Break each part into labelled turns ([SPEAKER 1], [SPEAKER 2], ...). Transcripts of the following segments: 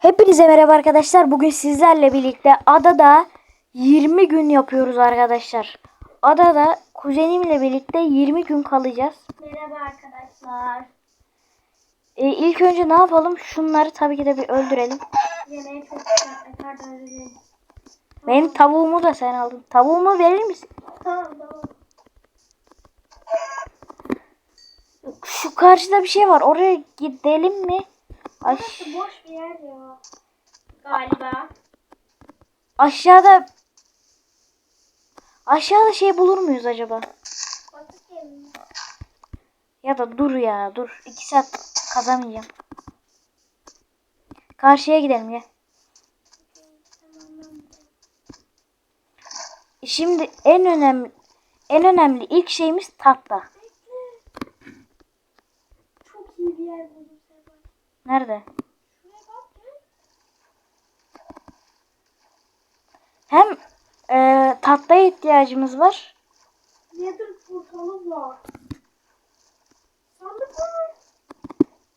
[SPEAKER 1] Hepinize merhaba arkadaşlar. Bugün sizlerle birlikte adada 20 gün yapıyoruz arkadaşlar. Adada kuzenimle birlikte 20 gün kalacağız.
[SPEAKER 2] Merhaba arkadaşlar.
[SPEAKER 1] Ee, ilk önce ne yapalım? Şunları tabii ki de bir öldürelim.
[SPEAKER 2] Çok. Pardon dilerim.
[SPEAKER 1] Benim tavuğumu da sen aldın. Tavuğumu verir misin?
[SPEAKER 2] Tamam tamam.
[SPEAKER 1] Şu karşıda bir şey var. Oraya gidelim mi? Aş
[SPEAKER 2] Burası boş bir yer ya. Galiba.
[SPEAKER 1] aşağıda aşağıda şey bulur muyuz acaba?
[SPEAKER 2] Batık.
[SPEAKER 1] Ya da dur ya dur. 2 saat kazamayacağım. Karşıya gidelim ya. Şimdi en önemli en önemli ilk şeyimiz tatlı.
[SPEAKER 2] Çok iyi bir yer Sefa.
[SPEAKER 1] Nerede? Hem e, tatlıya ihtiyacımız var.
[SPEAKER 2] Nedir portalı var. Sandık var.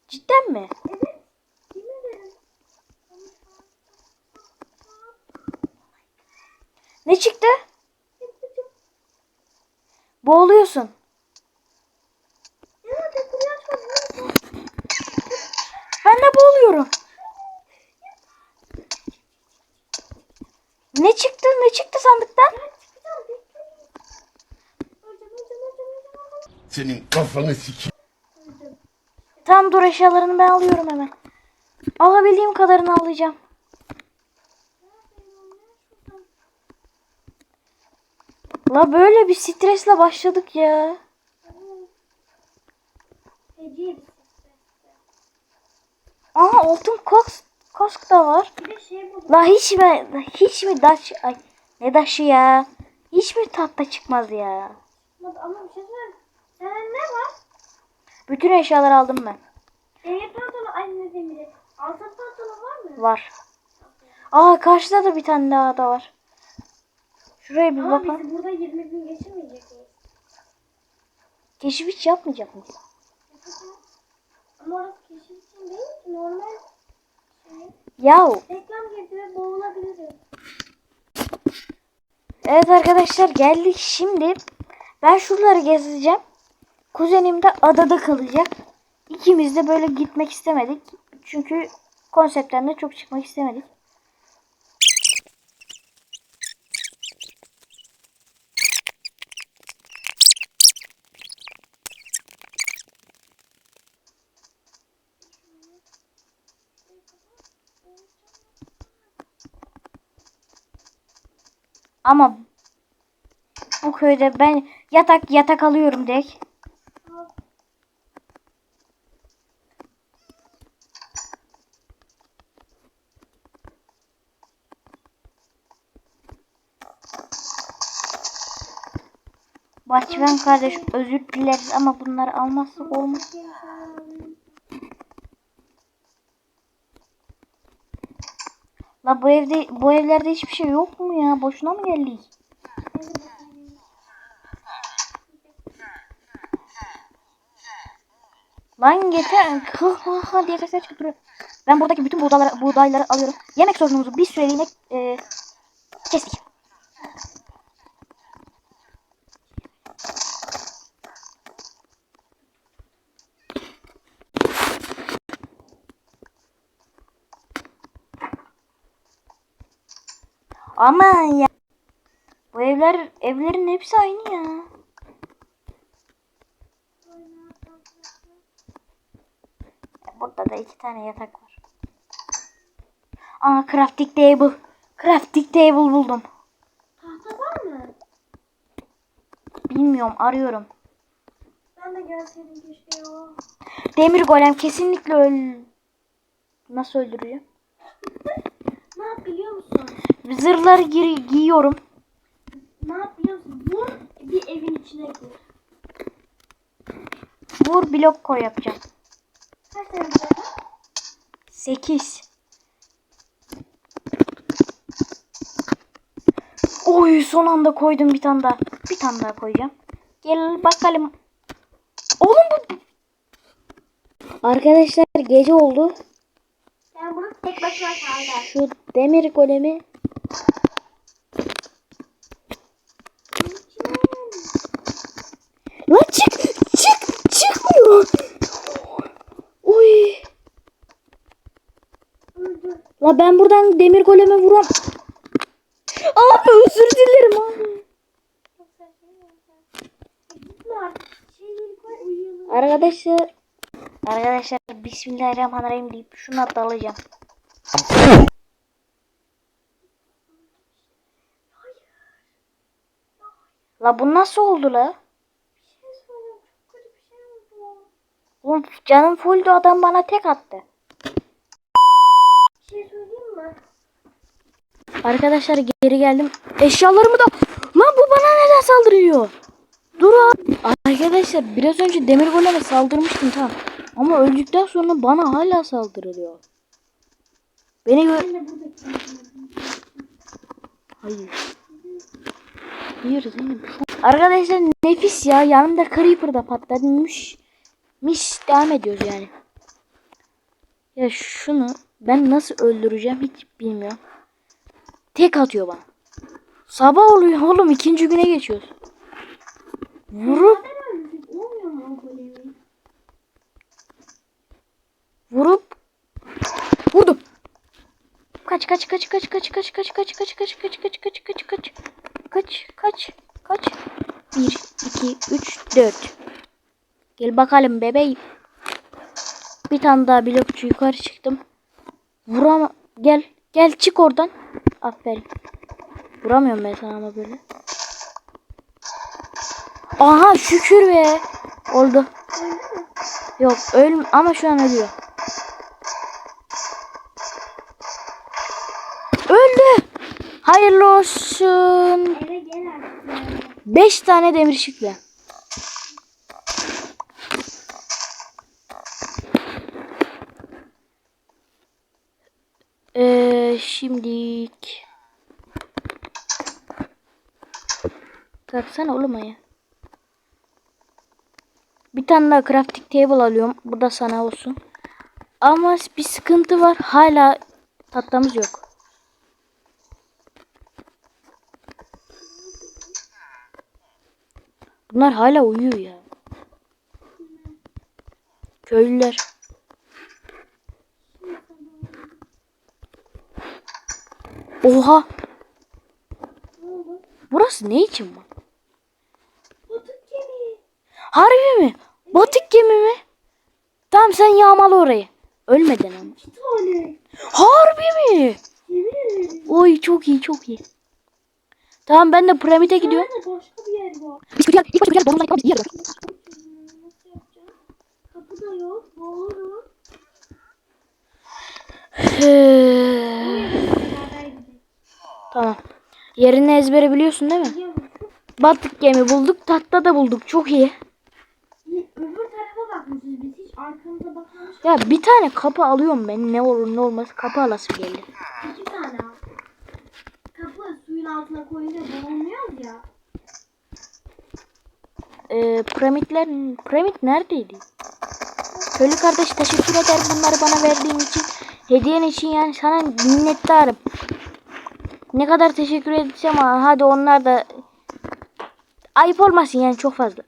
[SPEAKER 1] Cidden mi?
[SPEAKER 2] Evet.
[SPEAKER 1] Ne çıktı? Boğuluyorsun.
[SPEAKER 2] Açmam.
[SPEAKER 1] Ben de boğuluyorum. Ne çıktı? Ne çıktı sandıktan?
[SPEAKER 3] Senin kafanı sikeyim.
[SPEAKER 1] Tam dur eşyalarını ben alıyorum hemen. Alabildiğim kadarını alacağım. La böyle bir stresle başladık ya.
[SPEAKER 2] Ses.
[SPEAKER 1] Aha altın kask, kask da var.
[SPEAKER 2] Şey.
[SPEAKER 1] La hiç mi hiç mi daş ay ne daşı ya? Hiç mi tahta çıkmaz ya?
[SPEAKER 2] Ama bir şey söyleyeyim. Sende ne var?
[SPEAKER 1] Bütün eşyaları aldım ben.
[SPEAKER 2] Demir pantolon, ay ne demiri? Altın pantolon var mı?
[SPEAKER 1] Var. Aa karşıda da bir tane daha da var. Şuraya bir
[SPEAKER 2] Ama
[SPEAKER 1] bakalım.
[SPEAKER 2] biz burada 20 gün geçirmeyecek miyiz?
[SPEAKER 1] Keşif hiç yapmayacak mıyız?
[SPEAKER 2] Ama orası keşif değil ki normal şey.
[SPEAKER 1] Yahu.
[SPEAKER 2] Reklam girdi ve boğulabiliriz.
[SPEAKER 1] Evet arkadaşlar geldik şimdi. Ben şuraları gezeceğim. Kuzenim de adada kalacak. İkimiz de böyle gitmek istemedik. Çünkü konseptten de çok çıkmak istemedik. Ama bu köyde ben yatak yatak alıyorum direkt. Bahçıvan kardeş özür dileriz ama bunları almazsak olmaz. La bu evde bu evlerde hiçbir şey yok mu ya? Boşuna mı geldik? Lan yeter. Hı hı diye sesler çıkıp duruyor. Ben buradaki bütün buğdayları, buğdayları alıyorum. Yemek sorunumuzu bir süreliğine e, kestik. Aman ya. Bu evler evlerin hepsi aynı ya. Burada da iki tane yatak var. Aa crafting table. Crafting table buldum.
[SPEAKER 2] Tahta var mı?
[SPEAKER 1] Bilmiyorum arıyorum.
[SPEAKER 2] Ben de gelseydim keşke ya.
[SPEAKER 1] Demir golem kesinlikle öl... Nasıl öldüreceğim?
[SPEAKER 2] Ne yap biliyor musun?
[SPEAKER 1] Zırhları gi- giyiyorum.
[SPEAKER 2] Ne yap biliyor musun? Vur bir evin içine gir.
[SPEAKER 1] Vur blok koy yapacağım.
[SPEAKER 2] Kaç tane var?
[SPEAKER 1] 8. Oy son anda koydum bir tane daha. Bir tane daha koyacağım. Gel bakalım. Oğlum bu... Arkadaşlar gece oldu.
[SPEAKER 2] Yani bunu tek başına kaldı.
[SPEAKER 1] Şu demir golemi Lan çık çık çıkmıyor. Oy.
[SPEAKER 2] Öldü.
[SPEAKER 1] La ben buradan demir goleme vuram. Abi özür dilerim abi.
[SPEAKER 2] Koy uyuyalım.
[SPEAKER 1] Arkadaşlar Arkadaşlar Bismillahirrahmanirrahim deyip şuna dalacağım. La bu nasıl oldu la? Oğlum canım fulldü adam bana tek attı. Arkadaşlar geri geldim. Eşyalarımı da... Lan bu bana neden saldırıyor? Dur abi. Arkadaşlar biraz önce demir goleme saldırmıştım tamam. Ama öldükten sonra bana hala saldırıyor. Beni gö...
[SPEAKER 2] Ben de buradaki.
[SPEAKER 1] Hayır. Hayır Zeynep. Arkadaşlar nefis ya. Yanımda Creeper da patlamış. Mis devam ediyoruz yani. Ya şunu ben nasıl öldüreceğim hiç bilmiyorum. Tek atıyor bana. Sabah oluyor oğlum ikinci güne geçiyoruz. Vurup
[SPEAKER 2] Neden öldük? Olmuyor mu o golemi?
[SPEAKER 1] Vurup vurdum. Kaç kaç kaç kaç kaç kaç kaç kaç kaç kaç kaç kaç kaç kaç kaç kaç kaç kaç 1 2 3 4 Gel bakalım bebeğim. Bir tane daha blokçu yukarı çıktım. Vurama gel gel çık oradan. Aferin. Vuramıyorum ben sana ama böyle. Aha şükür be. Oldu. Yok ölüm ama şu an ölüyor. Hayırlı olsun.
[SPEAKER 2] Eve gel artık. yani.
[SPEAKER 1] 5 tane demir şifle. Ee, şimdilik. Kalksana oğlum ya. Bir tane daha crafting table alıyorum. Bu da sana olsun. Ama bir sıkıntı var. Hala tahtamız yok. Bunlar hala uyuyor ya. Köylüler. Oha. Burası ne için var?
[SPEAKER 2] Batık gemi.
[SPEAKER 1] Harbi mi? Batık gemi mi? Tamam sen yağmalı orayı. Ölmeden ama.
[SPEAKER 2] İki tane.
[SPEAKER 1] Harbi mi?
[SPEAKER 2] Yemin.
[SPEAKER 1] Oy çok iyi çok iyi. Tamam ben de piramide gidiyorum.
[SPEAKER 2] Nerede başka bir yer var?
[SPEAKER 1] Biz kötü yer, ilk başta kötü yer, donumdan yıkamamız iyi yer.
[SPEAKER 2] Kapı da yok. Boğulurum.
[SPEAKER 1] Tamam. Yerini ezbere biliyorsun değil mi? Batık gemi bulduk, tahta da bulduk. Çok iyi.
[SPEAKER 2] Öbür tarafa bakmışız biz. Hiç arkamıza bakmamışız.
[SPEAKER 1] Ya bir tane kapı alıyorum ben. Ne olur ne olmaz kapı alasım geldi.
[SPEAKER 2] İki tane al. Kapı suyun altına koyunca boğulmuyoruz ya.
[SPEAKER 1] Ee, piramitler, piramit neredeydi? Köylü kardeş teşekkür ederim bunları bana verdiğin için. Hediyen için yani sana minnettarım. Ne kadar teşekkür edeceğim ama hadi onlar da ayıp olmasın yani çok fazla.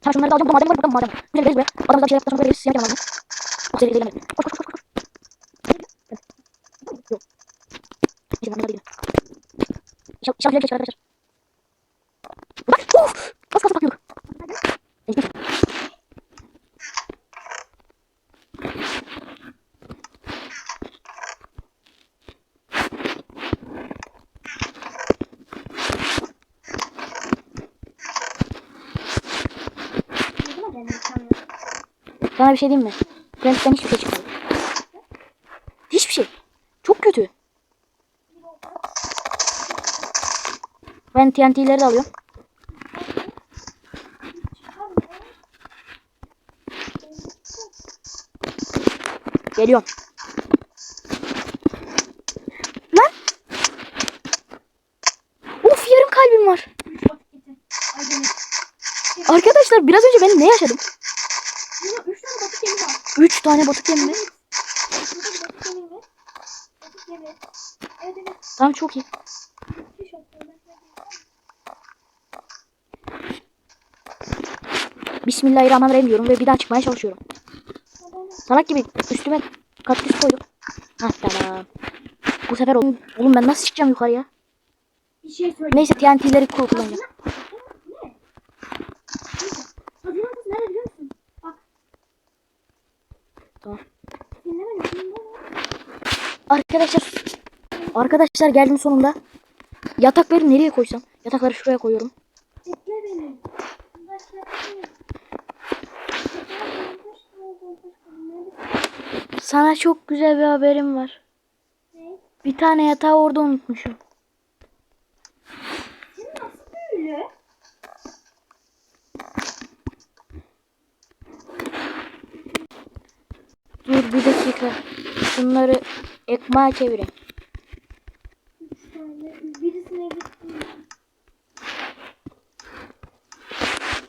[SPEAKER 1] Tamam şunları da alacağım. Bu maden var burada maden. var. Güzel güzel. Adamıza bir şey yaptıktan sonra veririz. Siyah lazım. Çok seri değil Koş koş koş koş. Yok. Neyse ben de hadi gidelim. İnşallah güzel geçer arkadaşlar. Uf. Az kalsın
[SPEAKER 2] sanıyorum.
[SPEAKER 1] Sana bir şey diyeyim mi? Prens'ten hiçbir şey çıkmadı. Hiçbir şey. Çok kötü. Ben TNT'leri de alıyorum. Geliyorum. Lan! Of yarım kalbim var. Arkadaşlar biraz önce ben ne yaşadım?
[SPEAKER 2] Üç tane batık gemi var.
[SPEAKER 1] Üç tane batık yemi mi? Tamam çok iyi. Bismillahirrahmanirrahim diyorum ve bir daha çıkmaya çalışıyorum. Salak gibi üstüme kaktüs koydum. Hah tamam. Bu sefer oğlum, oğlum ben nasıl çıkacağım yukarıya?
[SPEAKER 2] Bir şey söyle.
[SPEAKER 1] Neyse TNT'leri kullanacağım. Tamam. Arkadaşlar Arkadaşlar geldim sonunda. Yatakları nereye koysam? Yatakları şuraya koyuyorum. Sana çok güzel bir haberim var.
[SPEAKER 2] Ne?
[SPEAKER 1] Bir tane yatağı orada unutmuşum.
[SPEAKER 2] Senin nasıl böyle?
[SPEAKER 1] Dur bir dakika. Şunları ekmeğe çevireyim.
[SPEAKER 2] Üç tane. Birisine gittim ben.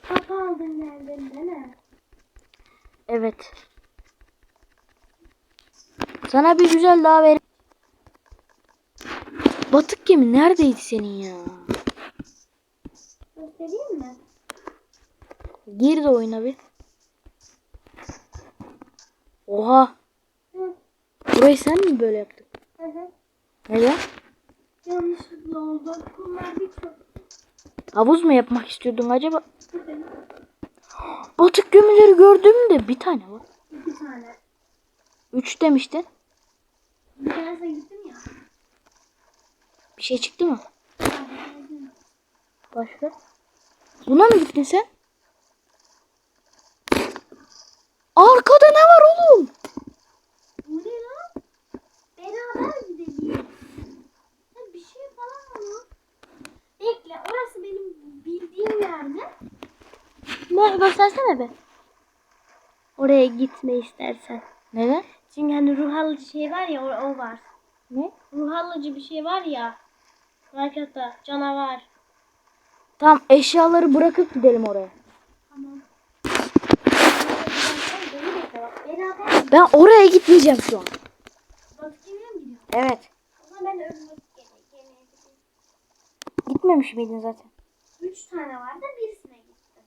[SPEAKER 2] Kapı aldın geldin değil mi?
[SPEAKER 1] Evet. Sana bir güzel daha ver. Batık gemi neredeydi senin ya?
[SPEAKER 2] Göstereyim mi?
[SPEAKER 1] Gir de oyuna bir. Oha.
[SPEAKER 2] Hı.
[SPEAKER 1] Burayı sen mi böyle yaptın?
[SPEAKER 2] Hı hı.
[SPEAKER 1] Neden?
[SPEAKER 2] Yanlışlıkla oldu. Bunlar birçok.
[SPEAKER 1] Havuz mu yapmak istiyordun acaba? Batık gemileri gördüm de bir tane var.
[SPEAKER 2] Bir tane.
[SPEAKER 1] Üç demiştin.
[SPEAKER 2] Bir tanesine gittim ya.
[SPEAKER 1] Bir şey çıktı mı? Başka? Buna mı gittin sen? Arkada ne var oğlum?
[SPEAKER 2] Bu ne lan? Beraber gidelim. Ha, bir şey falan mı? Bekle orası benim bildiğim yerde.
[SPEAKER 1] Ne göstersene be.
[SPEAKER 2] Oraya gitme istersen.
[SPEAKER 1] Neden?
[SPEAKER 2] Çünkü hani ruh alıcı şey var ya o, o var.
[SPEAKER 1] Ne?
[SPEAKER 2] Ruh alıcı bir şey var ya. Markette canavar.
[SPEAKER 1] Tamam eşyaları bırakıp gidelim oraya.
[SPEAKER 2] Tamam.
[SPEAKER 1] Ben oraya gitmeyeceğim şu an. Evet. Gitmemiş miydin zaten?
[SPEAKER 2] Üç tane vardı birisine gittim.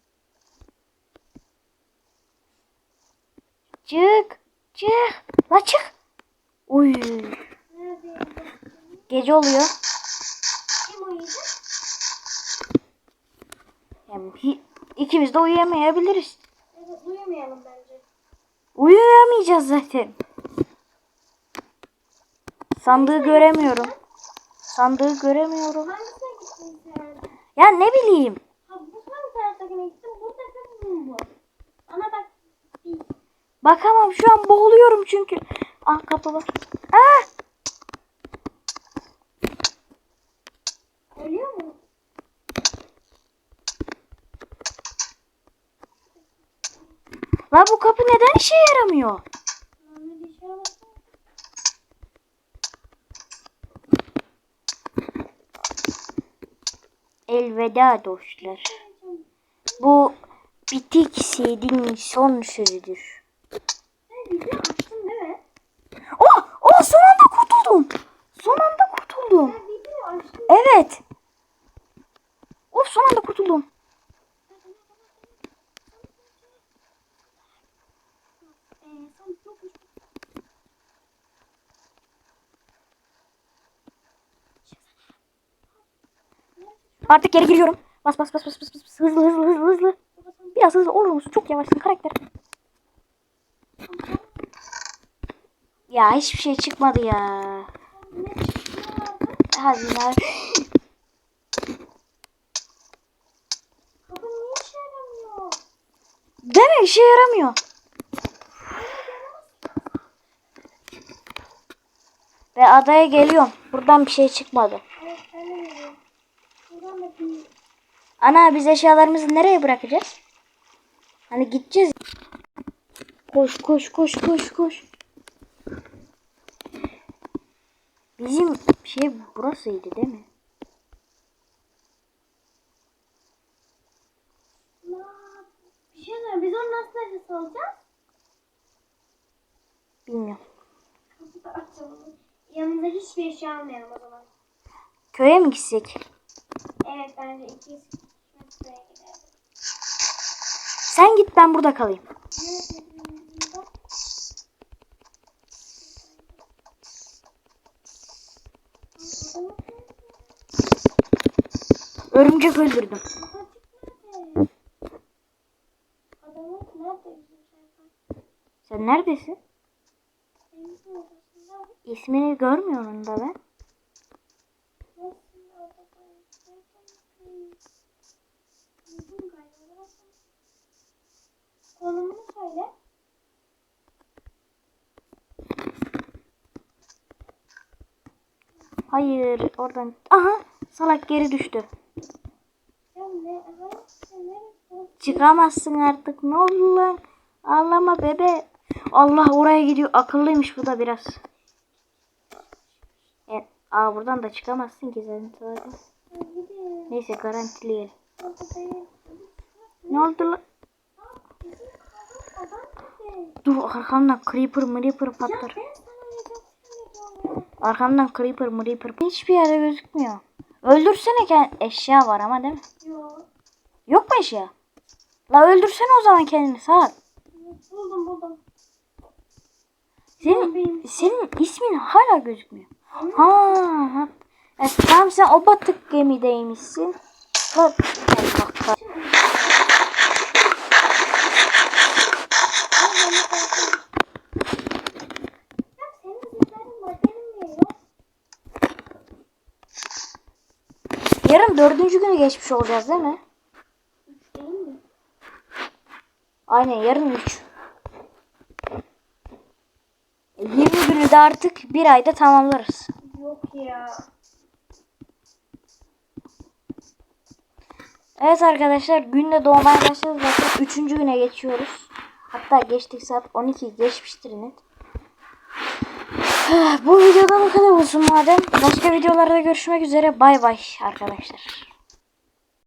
[SPEAKER 1] Çık. Çık. La çık. Uy. Gece oluyor.
[SPEAKER 2] Kim uyuyacak?
[SPEAKER 1] Hi- ikimiz de uyuyamayabiliriz.
[SPEAKER 2] Evet uyumayalım bence.
[SPEAKER 1] Uyuyamayacağız zaten. Sandığı göremiyorum. Sandığı göremiyorum. Ya ne bileyim.
[SPEAKER 2] Ha bu hangi taraftakine gittin? Buradaki bu mu? Ana bak. Bir.
[SPEAKER 1] Bakamam şu an boğuluyorum çünkü. Ah kapı var. Ah!
[SPEAKER 2] Ölüyor mu?
[SPEAKER 1] La bu kapı neden işe yaramıyor?
[SPEAKER 2] Şey.
[SPEAKER 1] Elveda dostlar. Bu bitik serinin son sözüdür.
[SPEAKER 2] Sen video açtın değil mi?
[SPEAKER 1] Oh son anda kurtuldum. Son anda kurtuldum. Evet. Oh son anda kurtuldum. Artık geri giriyorum. Bas bas bas bas bas bas. Hızlı hızlı hızlı hızlı. Biraz hızlı olur musun? Çok yavaşsın karakter. Ya hiçbir şey çıkmadı ya.
[SPEAKER 2] çıkıyorlardı?
[SPEAKER 1] Hazine.
[SPEAKER 2] Kapı niye işe yaramıyor?
[SPEAKER 1] Ve adaya geliyorum. Buradan bir şey çıkmadı. Ana biz eşyalarımızı nereye bırakacağız? Hani gideceğiz. Koş koş koş koş koş. Bizim şey burasıydı değil mi?
[SPEAKER 2] Bir şey. Biz onu nasıl nefes alacağız?
[SPEAKER 1] Bilmiyorum.
[SPEAKER 2] Kapıda açalım. Yanımıza hiçbir eşya almayalım o zaman.
[SPEAKER 1] Köye mi gitsek?
[SPEAKER 2] Evet bence ikimiz şuraya gidelim.
[SPEAKER 1] Sen git ben burada kalayım. Örümcek öldürdüm. Sen neredesin? İsmini görmüyorum da ben.
[SPEAKER 2] Konumunu söyle.
[SPEAKER 1] Hayır oradan. Aha salak geri düştü.
[SPEAKER 2] Ya ne? Aha, sen neresi?
[SPEAKER 1] Çıkamazsın artık ne oldu lan? Ağlama bebe. Allah oraya gidiyor. Akıllıymış bu da biraz. Evet. Aa buradan da çıkamazsın ki zaten. Neyse garantileyelim. Ne oldu lan? Dur arkamdan creeper mreeper patlar. Arkamdan creeper mreeper. Hiçbir yerde gözükmüyor. Öldürsene. Eşya var ama değil mi?
[SPEAKER 2] Yok.
[SPEAKER 1] Yok mu eşya? La öldürsene o zaman kendini sağ.
[SPEAKER 2] Buldum buldum.
[SPEAKER 1] Senin, senin ismin hala gözükmüyor. Ha, ha. Evet, tamam sen o batık gemideymişsin. Bak, bak, bak. Yarın dördüncü günü geçmiş olacağız değil mi?
[SPEAKER 2] Üç değil mi?
[SPEAKER 1] Aynen yarın üç. 20 günü de artık bir ayda tamamlarız.
[SPEAKER 2] Yok ya.
[SPEAKER 1] Evet arkadaşlar günde doğmaya başladı zaten 3. güne geçiyoruz. Hatta geçtik saat 12 geçmiştir net. Bu videoda bu kadar olsun madem. Başka videolarda görüşmek üzere. Bay bay arkadaşlar.